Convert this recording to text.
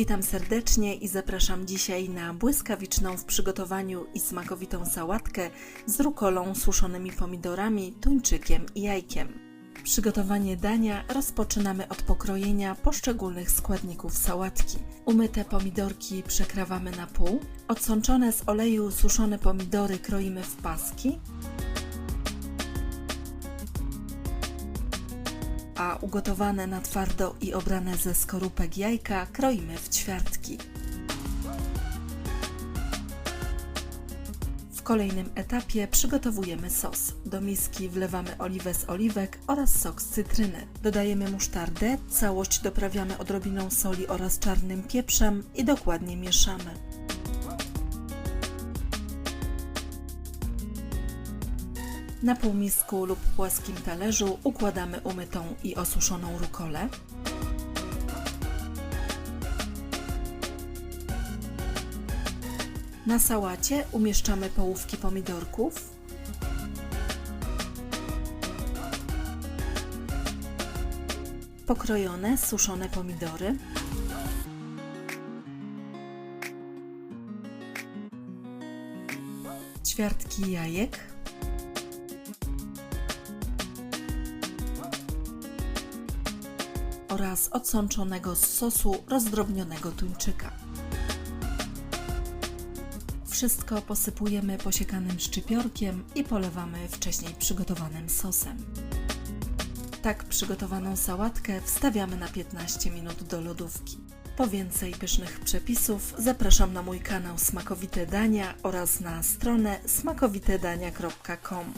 Witam serdecznie i zapraszam dzisiaj na błyskawiczną w przygotowaniu i smakowitą sałatkę z rukolą, suszonymi pomidorami, tuńczykiem i jajkiem. Przygotowanie dania rozpoczynamy od pokrojenia poszczególnych składników sałatki. Umyte pomidorki przekrawamy na pół, odsączone z oleju suszone pomidory kroimy w paski, a ugotowane na twardo i obrane ze skorupek jajka kroimy w ćwiartki. W kolejnym etapie przygotowujemy sos. Do miski wlewamy oliwę z oliwek oraz sok z cytryny. Dodajemy musztardę, całość doprawiamy odrobiną soli oraz czarnym pieprzem i dokładnie mieszamy. Na półmisku lub płaskim talerzu układamy umytą i osuszoną rukolę. Na sałacie umieszczamy połówki pomidorków. Pokrojone, suszone pomidory. Ćwiartki jajek. Oraz odsączonego z sosu rozdrobnionego tuńczyka. Wszystko posypujemy posiekanym szczypiorkiem i polewamy wcześniej przygotowanym sosem. Tak przygotowaną sałatkę wstawiamy na 15 minut do lodówki. Po więcej pysznych przepisów zapraszam na mój kanał Smakowite Dania oraz na stronę smakowitedania.com.